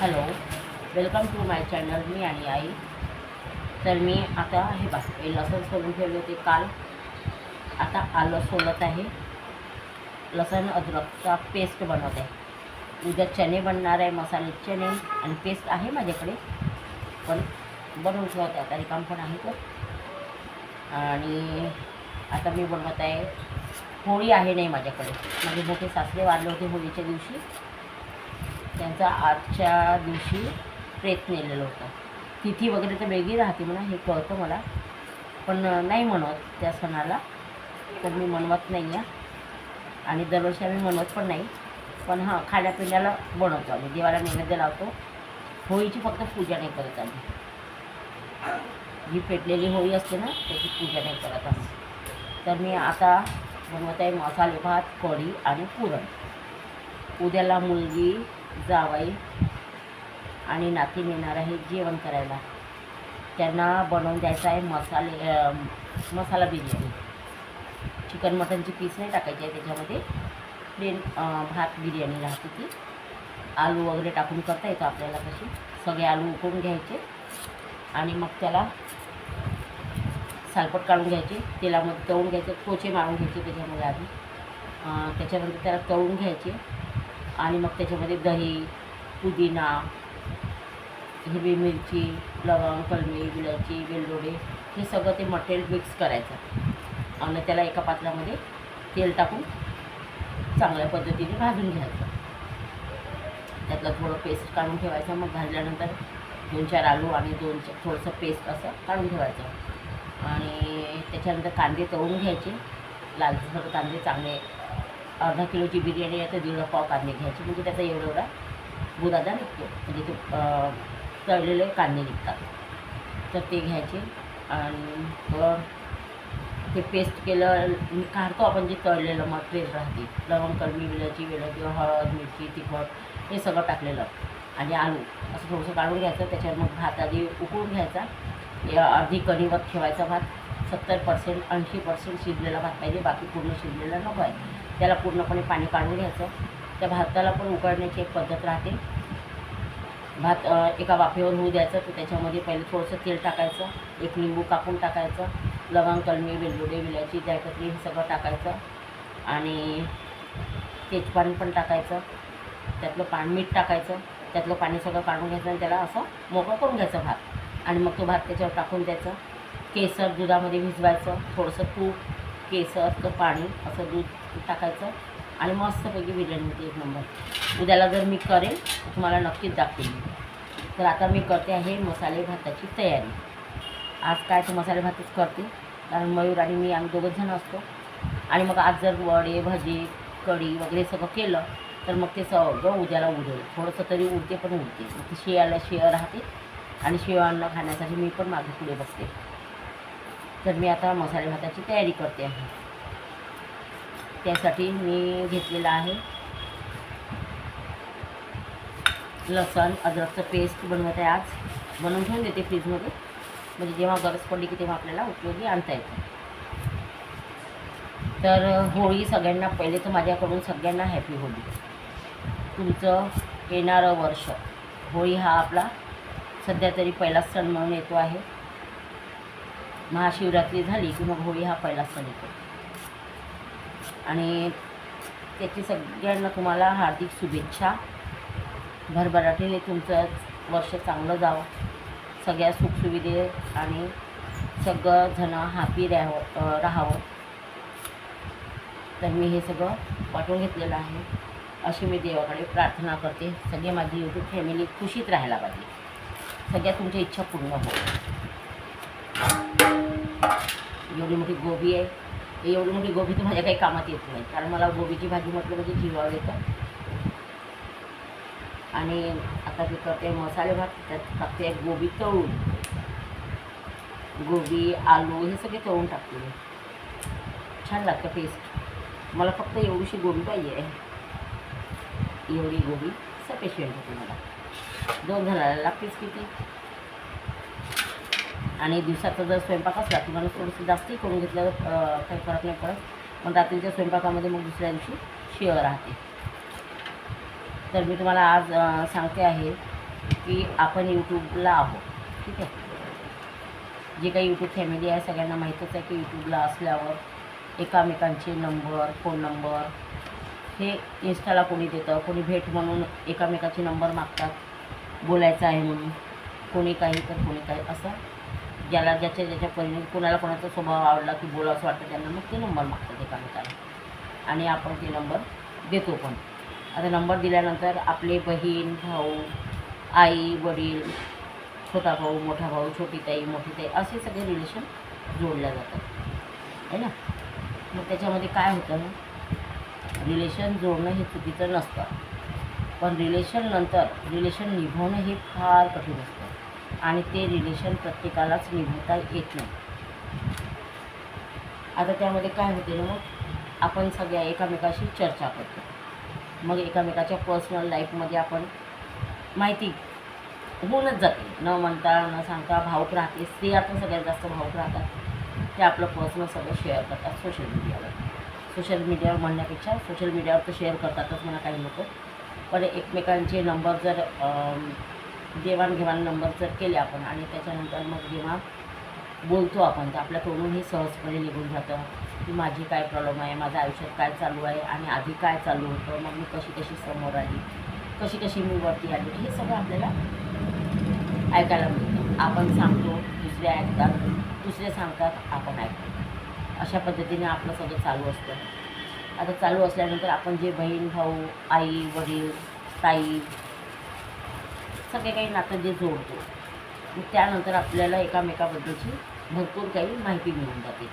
Hello welcome to my channel मी आणि आई. तर मी आता हे बघ हे लसण सोलून ठेवले होते काल. आता आलं सोलत आहे. लसण अद्रकचा पेस्ट बनवत आहे. उद्या चणे बनणार आहे मसाले चणे आणि पेस्ट आहे माझ्याकडे. पण बनवून ठेवत आहे आता रिकाम पण आहे तर आणि आता मी बनवत आहे होळी आहे नाही माझ्याकडे. माझे मोठे सासरे वाढले होते होळीच्या दिवशी. त्यांचा आजच्या दिवशी प्रेत नेलेलं होतं. तिथी वगैरे तर वेगळी राहते म्हणा हे कळतं मला. पण नाही म्हणत त्या सणाला. तर मी मनवत नाही आहे आणि दरवर्षी आम्ही म्हणवत पण नाही. पण हां खाण्यापिण्याला बनवतो आम्ही. देवाला नैवेद्य लावतो. होळीची फक्त पूजा नाही करत आम्ही. जी पेटलेली होळी असते ना त्याची पूजा नाही करत आम्ही. तर मी आता बनवत आहे मसाले भात कढी आणि पुरण. उद्याला मुलगी जावाई आणि नातीन येणार आहे जेवण करायला. त्यांना बनवून द्यायचं आहे मसाले मसाला बिर्याणी. चिकन मटनची पीस नाही टाकायची आहे त्याच्यामध्ये. प्लेन भात बिर्याणी राहते ती. आलू वगैरे टाकून करता येतं आपल्याला कशी सगळे आलू उकळून घ्यायचे आणि मग त्याला सालपट काढून घ्यायचे. तेलामध्ये तळून घ्यायचे कोचे मारून घ्यायचे त्याच्यामध्ये आधी. त्याच्यानंतर त्याला तळून घ्यायचे. आणि मग त्याच्यामध्ये दही पुदिना हिरवी मिरची लवंग कलमी विलायची वेलदोडे हे सगळं ते मटेरियल मिक्स करायचं. आणि त्याला एका पात्रामध्ये तेल टाकून चांगल्या पद्धतीने भाजून घ्यायचं. त्यातलं थोडं पेस्ट काढून ठेवायचं मग भाजल्यानंतर दोन चार आलू आणि दोन चार थोडंसं पेस्ट असं काढून ठेवायचं. आणि त्याच्यानंतर कांदे तळून घ्यायचे. लालसर कांदे चांगले अर्धा किलोची बिर्याणी आहे तर दीड पाव कांदे घ्यायचे. म्हणजे त्याचा एवढा एवढा बुरादा निघतो. म्हणजे ते तळलेले कांदे निघतात. तर ते घ्यायचे आणि ते पेस्ट केलं काढतो आपण जे तळलेलं मटेरियल राहते. लवंग कलमी विलायची किंवा हळद मिरची तिखट हे सगळं टाकलेलं. आणि आलू असं थोडंसं काढून घ्यायचं. त्याच्यावर मग भात आधी उकळून घ्यायचा. या अर्धी कणीवर ठेवायचा भात. सत्तर पर्सेंट ऐंशी पर्सेंट शिजलेला भात पाहिजे. बाकी पूर्ण शिजलेला नको आहे. त्याला पूर्णपणे पाणी काढून घ्यायचं. त्या भाताला पण उकळण्याची एक पद्धत राहते. भात एका वाफेवर होऊ द्यायचं तर त्याच्यामध्ये पहिले थोडंसं तेल टाकायचं एक लिंबू कापून टाकायचं लवंग कलमी वेलदोडे विलायची जायपत्री हे सगळं टाकायचं आणि तेजपान पण टाकायचं. त्यातलं पाणी मीठ टाकायचं. त्यातलं पाणी सगळं काढून घ्यायचं आणि त्याला असं मोकळं करून घ्यायचं भात. आणि मग तो भात त्याच्यावर टाकून द्यायचं. केसर दुधामध्ये भिजवायचं थोडंसं तूप केसरचं पाणी असं दूध टाकायचं. आणि मस्तपैकी बिर्याणी होते एक नंबर उद्याला जर मी करेन तुम्हाला नक्कीच दाखवेन. मी. तर आता मी करते आहे मसाले भाताची तयारी. आज काय तर मसाले भातच करते. कारण मयूर आणि मी आम्ही दोघंच जण असतो. आणि मग आज जर वडे भजी कढी वगैरे सगळं केलं तर मग ते सगळं उद्याला उडेल. थोडंसं तरी उडते पण उडते. मग ते शियाला शिळ राहते. आणि शिळ खाण्यासाठी मी पण मागे पुढे बसते. तर मी आता मसाले भाताची तयारी करते आहे. त्यासाठी मी घेतलेलं आहे. लसण अद्रकचं पेस्ट बनवत आहे आज. बनवून ठेवून देते फ्रीजमध्ये. म्हणजे जेव्हा गरज पडली की तेव्हा आपल्याला उपयोगी आणता येते. तर होळी सगळ्यांना पहिले तर माझ्याकडून सगळ्यांना हॅपी होळी तुमचं येणारं वर्ष. होळी हा आपला सध्या तरी पहिलाच सण म्हणून येतो आहे. महाशिवरात्री झाली की मग होळी हा पहिला सण येतो. आणि त्याची सगळ्यांना तुम्हाला हार्दिक शुभेच्छा. भरभराटीने तुमचं वर्ष चांगलं जावं. सगळ्या सुखसुविधे आणि सगळंजणं हॅपी राहावं राहावं. तर मी हे सगळं वाटून घेतलेलं आहे. अशी मी देवाकडे प्रार्थना करते. सगळे माझी यूट्यूब फॅमिली खुशीत राहायला पाहिजे. सगळ्या तुमच्या इच्छा पूर्ण हो एवढी मोठी गोबी आहे. एवढी मोठी गोबी तर माझ्या काही कामात येत नाही. कारण मला गोबीची भाजी म्हटलं म्हणजे जीवावर येतं. आणि आता मी करते मसाले भात त्यात टाकते गोबी तळून. गोबी आलू हे सगळे तळून टाकते मी. छान लागतं पेस्ट मला फक्त एवढीशी गोबी पाहिजे. आहे एवढी गोबी सफिशियंट होती मला. दोन जणाला लागतेच किती? आणि दिवसाचा जर स्वयंपाक असला की माणूस थोडंसं जास्तही करून घेतलं काही फरक नाही पडत. पण रात्रीच्या स्वयंपाकामध्ये मग दुसऱ्या दिवशी शिळ राहते. तर मी तुम्हाला आज सांगते आहे की आपण यूट्यूबला आहोत. ठीक आहे? जे काही यूट्यूब फॅमिली आहे सगळ्यांना माहीतच आहे की यूट्यूबला असल्यावर एकामेकांचे नंबर फोन नंबर हे इन्स्टाला कोणी देतं. कोणी भेट म्हणून एकामेकाचे नंबर मागतात. बोलायचं आहे म्हणून. कोणी काही तर कोणी काही असं ज्याला ज्याच्या ज्याच्या परीने कोणाला कोणाचा स्वभाव आवडला की बोला असं वाटतं त्यांना मग ते नंबर मागतात एकामेकाला. आणि आपण ते नंबर देतो पण. आता नंबर दिल्यानंतर आपले बहीण भाऊ आई वडील छोटा भाऊ मोठा भाऊ छोटी ताई मोठी ताई असे सगळे रिलेशन जोडल्या जातात. आहे ना? मग त्याच्यामध्ये काय होतं? रिलेशन जोडणं हे चुकीचं नसतं. पण रिलेशन नंतर रिलेशन निभवणं हे फार कठीण असतं. आणि ते रिलेशन प्रत्येकालाच निभवता येत नाही. आता त्यामध्ये काय होते ना मग? आपण सगळ्या एकामेकाशी चर्चा करतो. मग एकामेकाच्या पर्सनल लाईफमध्ये आपण माहिती होऊनच जाते. न म्हणता न सांगता भावूक राहते. स्त्रिया पण सगळ्यात जास्त भावूक राहतात. ते आपलं पर्सनल सगळं शेअर करतात सोशल मीडियावर सोशल मीडियावर म्हणण्यापेक्षा सोशल मीडियावर तर शेअर करतातच म्हणा काही लोक. पण एकमेकांचे नंबर जर देवाणघेवाण नंबर जर केले आपण आणि त्याच्यानंतर मग जेव्हा बोलतो आपण तर आपल्या तोंडून हे सहजपणे निघून जातं की माझी काय प्रॉब्लेम आहे माझ्या आयुष्यात काय चालू आहे आणि आधी काय चालू होतं मग मी कशी कशी समोर आली कशी कशी मी वरती आली हे सगळं आपल्याला ऐकायला मिळतं. आपण सांगतो दुसरे ऐकतात दुसरे सांगतात आपण ऐकतो. अशा पद्धतीने आपलं सगळं चालू असतं. आता चालू असल्यानंतर आपण जे बहीण भाऊ आई वडील ताई सगळे काही नातं जे जोडतो. मग त्यानंतर आपल्याला एकामेकाबद्दलची भरपूर काही माहिती मिळून जाते.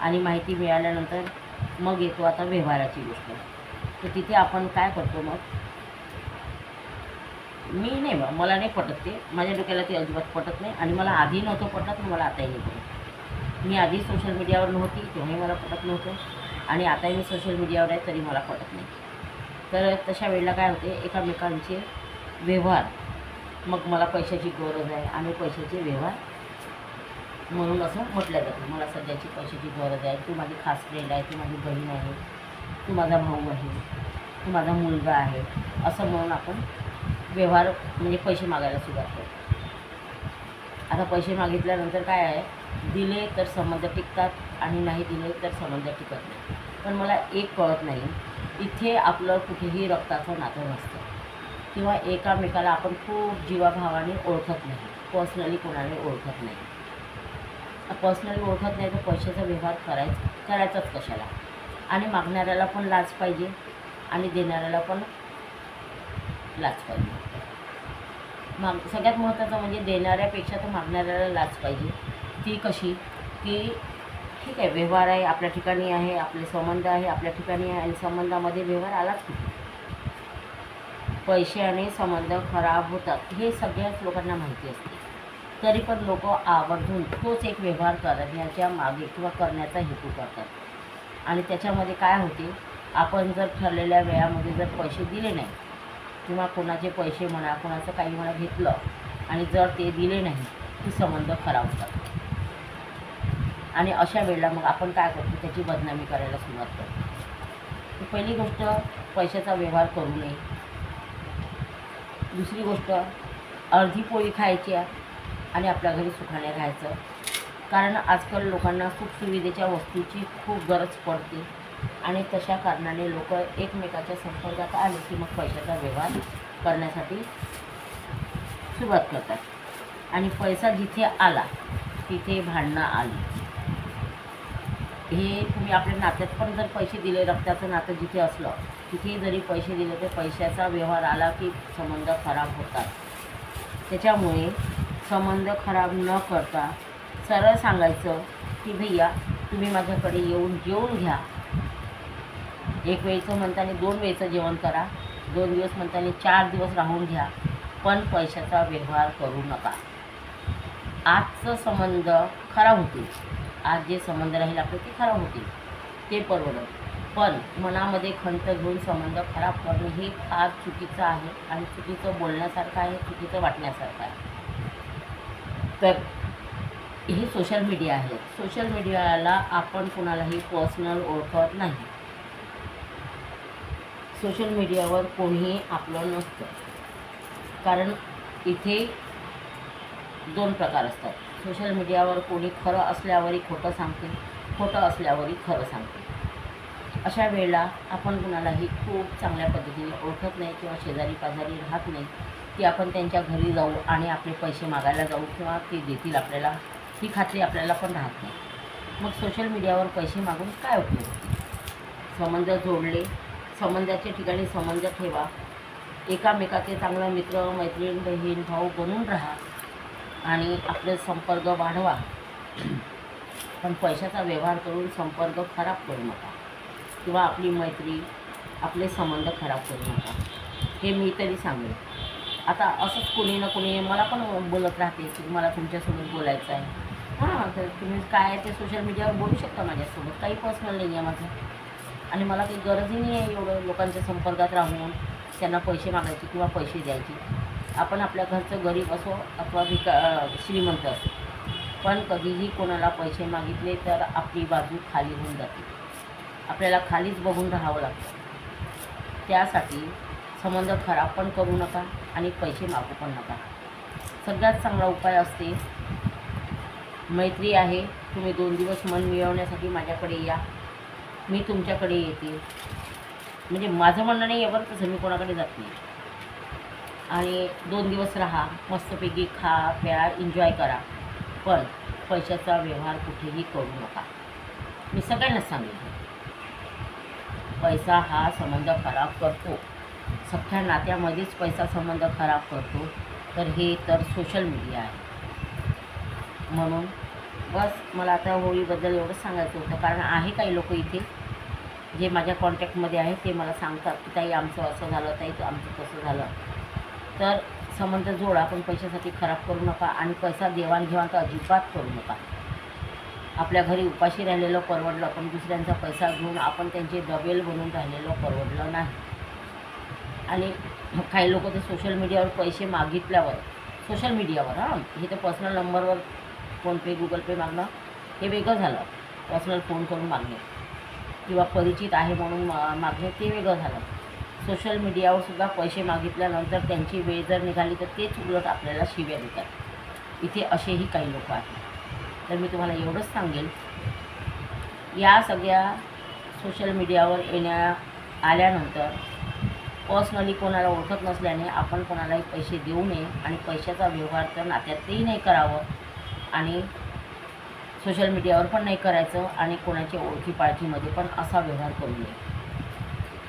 आणि माहिती मिळाल्यानंतर मग येतो आता व्यवहाराची गोष्ट. तर तिथे आपण काय करतो मग? मी नाही बा मला नाही पटत ते. माझ्या डोक्याला ते अजिबात पटत नाही. आणि मला आधी नव्हतं पटत मला आताही नाही पटत. मी आधी सोशल मीडियावर नव्हती तेव्हाही मला पटत नव्हतं. आणि आताही मी सोशल मीडियावर आहे तरी मला पटत नाही. तर तशा वेळेला काय होते? एकामेकांचे व्यवहार मग मला पैशाची गरज आहे. आणि पैशाचे व्यवहार म्हणून असं म्हटलं जातं. मला सध्याची पैशाची गरज आहे. तू माझी खास फ्रेंड आहे. तू माझी बहीण आहे. तू माझा भाऊ आहे. तू माझा मुलगा आहे. असं म्हणून आपण व्यवहार म्हणजे पैसे मागायला सुरुवात करतो. आता पैसे मागितल्यानंतर काय आहे? दिले तर संबंध टिकतात आणि नाही दिले तर संबंध टिकत नाही. पण मला एक कळत नाही. इथे आपलं कुठेही रक्ताचं नातं नसतं. किंवा एकामेकाला आपण खूप जीवाभावाने ओळखत नाही. पर्सनली कोणाने ओळखत नाही. पर्सनली ओळखत नाही तर पैशाचा व्यवहार करायचा करायचाच कशाला? आणि मागणाऱ्याला पण लाज पाहिजे आणि देणाऱ्याला पण लाज पाहिजे. माग सगळ्यात महत्त्वाचं म्हणजे देणाऱ्यापेक्षा तर मागणाऱ्याला लाज पाहिजे. ती कशी? की ठीक आहे व्यवहार आहे आपल्या ठिकाणी आहे आपले संबंध आहे आपल्या ठिकाणी आहे आणि संबंधामध्ये व्यवहार आलाच कुठे? पैसे आणि संबंध खराब होतात हे सगळ्याच लोकांना माहिती असते. तरी पण लोक आवर्जून तोच एक व्यवहार करण्याच्या मागे किंवा करण्याचा हेतू करतात. आणि त्याच्यामध्ये काय होते आपण जर ठरलेल्या वेळामध्ये जर पैसे दिले नाही किंवा कोणाचे पैसे म्हणा कोणाचं काही म्हणा घेतलं आणि जर ते दिले नाही की संबंध खराब होतात. आणि अशा वेळेला मग आपण काय करतो त्याची बदनामी करायला सुरुवात करतो. पहिली गोष्ट पैशाचा व्यवहार करू नये. दुसरी गोष्ट अर्धी पोळी खायची आणि आपल्या घरी सुखाने राहायचं. कारण आजकाल लोकांना खूप सुविधेच्या वस्तूची खूप गरज पडते आणि तशा कारणाने लोक एकमेकाच्या संपर्कात आले की मग पैशाचा व्यवहार करण्यासाठी सुरुवात करतात. आणि पैसा जिथे आला तिथे भांडणं आली. हे तुम्ही आपल्या नात्यात पण जर पैसे दिले रक्ताचं नातं जिथे असलं कितीही जरी पैसे दिले तर पैशाचा व्यवहार आला की संबंध खराब होतात. त्याच्यामुळे संबंध खराब न करता सरळ सांगायचं की भैया तुम्ही माझ्याकडे येऊन जेवून घ्या. एक वेळचं म्हणताना दोन वेळचं जेवण करा. दोन दिवस म्हणताना चार दिवस राहून घ्या. पण पैशाचा व्यवहार करू नका. आजचं संबंध खराब होतील. आज जे संबंध राहील आपले ते खराब होतील. ते परवडत पण मनामध्ये खंत घेऊन संबंध खराब करणे हे फार चुकीचं आहे आणि चुकीचं बोलण्यासारखं आहे चुकीचं वाटण्यासारखं आहे. तर हे सोशल मीडिया आहे. सोशल मीडियाला आपण कोणालाही पर्सनल ओळखत नाही. सोशल मीडियावर कोणीही आपलं नसतं. कारण इथे दोन प्रकार असतात. सोशल मीडियावर कोणी खरं असल्यावरही खोटं सांगते खोटं असल्यावरही खरं सांगते. अशा वेळेला आपण कुणालाही खूप चांगल्या पद्धतीने ओळखत नाही किंवा शेजारी पाजारी राहत नाही की आपण त्यांच्या घरी जाऊ आणि आपले पैसे मागायला जाऊ किंवा ते देतील आपल्याला ही खात्री आपल्याला पण राहत नाही. मग सोशल मीडियावर पैसे मागून काय उपयोग? संबंध जोडले संबंधाच्या ठिकाणी संबंध ठेवा एकामेकाचे चांगला मित्र मैत्रीण बहीण भाऊ बनून राहा आणि आपले संपर्क वाढवा. पण पैशाचा व्यवहार करून संपर्क खराब करू नका. किंवा आपली मैत्री आपले संबंध खराब करू नका. हे मी तरी सांगेन. आता असंच कोणी ना कोणी मला पण बोलत राहते की मला तुमच्यासोबत बोलायचं आहे. हां तर तुम्ही काय आहे ते सोशल मीडियावर बोलू शकता माझ्यासोबत. काही पर्सनल नाही आहे माझं. आणि मला काही गरजही नाही आहे एवढं लोकांच्या संपर्कात राहून त्यांना पैसे मागायचे किंवा पैसे द्यायचे. आपण आपल्या घरचं गरीब असो अथवा विका श्रीमंत असो. पण कधीही कोणाला पैसे मागितले तर आपली बाजू खाली होऊन जाते. आपल्याला खालीच बघून राहावं लागतं. त्यासाठी संबंध खराब पण करू नका आणि पैसे मागू पण नका. सगळ्यात चांगला उपाय असते मैत्री आहे तुम्ही दोन दिवस मन मिळवण्यासाठी माझ्याकडे या. मी तुमच्याकडे येते. म्हणजे माझं म्हणणं नाही आहे बरं तसं मी कोणाकडे जात नाही. आणि दोन दिवस राहा मस्तपैकी खा प्या एन्जॉय करा. पण पैशाचा व्यवहार कुठेही करू नका. मी सगळ्यांनाच सांगितलं पैसा हा संबंध खराब करतो. सख्या नात्यामध्येच पैसा संबंध खराब करतो. तर हे तर सोशल मीडिया आहे. म्हणून बस मला आता होळीबद्दल एवढंच सांगायचं होतं. कारण आहे काही लोक इथे जे माझ्या कॉन्टॅक्टमध्ये आहेत ते मला सांगतात की ताई आमचं असं झालं ताई आमचं तसं झालं. तर संबंध जोडा पण पैशासाठी खराब करू नका आणि पैसा देवाणघेवाण तर अजिबात करू नका. आपल्या घरी उपाशी राहिलेलं परवडलं पण दुसऱ्यांचा पैसा घेऊन आपण त्यांचे डबेल बनून राहिलेलं परवडलं नाही. आणि काही लोक तर सोशल मीडियावर पैसे मागितल्यावर सोशल मीडियावर हां हे तर पर्सनल नंबरवर फोनपे गुगल पे मागणं हे वेगळं झालं. पर्सनल फोन करून मागणे किंवा परिचित आहे म्हणून मा मागणे ते वेगळं झालं. सोशल मीडियावर सुद्धा पैसे मागितल्यानंतर त्यांची वेळ जर निघाली तर तेच उलट आपल्याला शिव्या देतात. इथे असेही काही लोक आहेत. तर मी तुम्हाला एवढंच सांगेल. या सगळ्या सोशल मीडियावर येण्या आल्यानंतर पर्सनली कोणाला ओळखत नसल्याने आपण कोणालाही पैसे देऊ नये आणि पैशाचा व्यवहार तर नात्यातही नाही करावं आणि सोशल मीडियावर पण नाही करायचं आणि कोणाच्या ओळखी पाळखीमध्ये पण असा व्यवहार करू नये.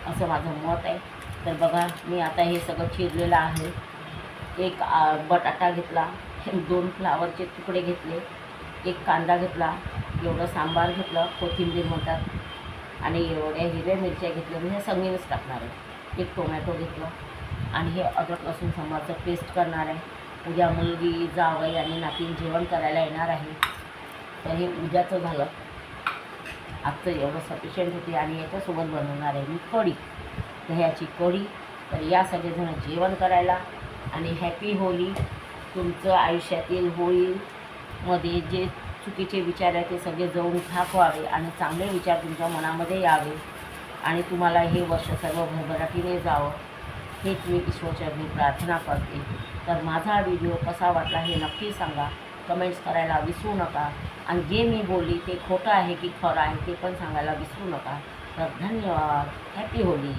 असं माझं मत आहे. तर बघा मी आता हे सगळं चिरलेलं आहे. एक बटाटा घेतला दोन फ्लावरचे तुकडे घेतले. एक कांदा घेतला एवढं सांबार घेतलं कोथिंबीर म्हणतात आणि एवढ्या हिरव्या मिरच्या घेतल्या. म्हणजे हे टाकणार आहे. एक टोमॅटो घेतलं आणि हे अदरक लसूण सांबारचं पेस्ट करणार आहे. उद्या मुलगी जावई आणि नातीन जेवण करायला येणार आहे. तर हे उद्याचं झालं. आजचं एवढं सफिशियंट होते आणि याच्यासोबत बनवणार आहे मी कढी. दह्याची कढी तर या सगळेजण जेवण करायला आणि हॅपी होली. तुमचं आयुष्यातील होळी मध्ये जे चुकीचे विचार आहे ते सगळे जळून ठाक व्हावे आणि चांगले विचार तुमच्या मनामध्ये यावे आणि तुम्हाला हे वर्ष सर्व भरभराटीने जावं. हेच मी ईश्वरचरणी प्रार्थना करते. तर माझा व्हिडिओ कसा वाटला हे नक्की सांगा. कमेंट्स करायला विसरू नका. आणि जे मी बोलली ते खोटं आहे की खरं आहे ते पण सांगायला विसरू नका. तर धन्यवाद. Happy Holy